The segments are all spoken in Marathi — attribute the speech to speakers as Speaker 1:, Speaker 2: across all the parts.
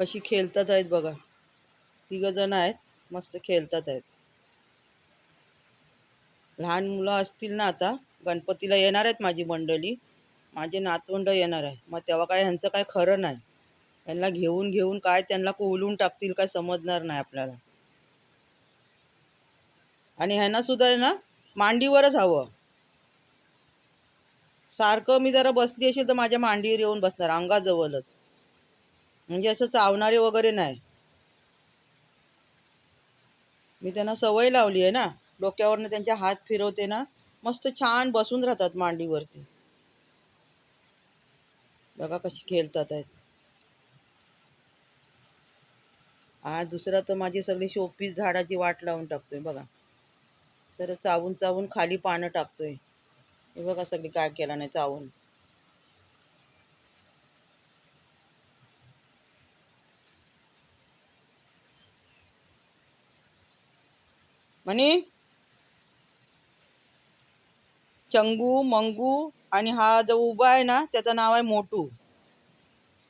Speaker 1: कशी खेळतात आहेत बघा. तिघ जण आहेत मस्त खेळतात आहेत. लहान मुलं असतील ना आता गणपतीला येणार आहेत माझी मंडळी. माझे नातवंड येणार आहे मग तेव्हा काय ह्यांचं काय खरं नाही. यांना घेऊन घेऊन काय त्यांना कोलून टाकतील काय समजणार नाही आपल्याला. आणि ह्यांना सुद्धा आहे ना मांडीवरच हवं. सारखं मी जरा बसली असेल तर माझ्या मांडीवर येऊन बसणार अंगाजवळच. म्हणजे असं चावणारे वगैरे नाही. मी त्यांना सवय लावली आहे ना. डोक्यावरनं त्यांचे हात फिरवते ना मस्त छान बसून राहतात मांडीवरती. बघा कशी खेळतात आहेत. आज दुसरा तर माझी सगळी शोपीस झाडाची वाट लावून टाकतोय बघा. सर चावून चावून खाली पानं टाकतोय. हे बघा सगळी काय केला नाही चावून. म्हणे चंगू मंगू आणि हा जो उभा आहे ना त्याचं नाव आहे मोटू.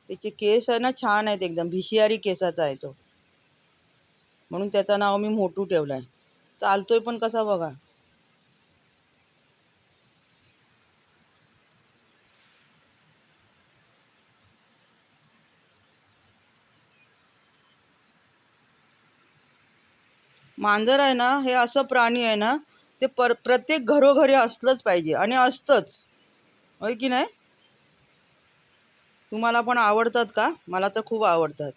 Speaker 1: त्याचे केस आहे ना छान आहेत एकदम. भिशियारी केसाचा आहे तो. म्हणून त्याचं नाव मी मोटू ठेवलाय. चालतोय पण कसा बघा. मांजर आहे ना हे असं प्राणी आहे ना ते पर प्रत्येक घरोघरी असलंच पाहिजे आणि असतंच. होय की नाही? तुम्हाला पण आवडतात का? मला तर खूप आवडतात.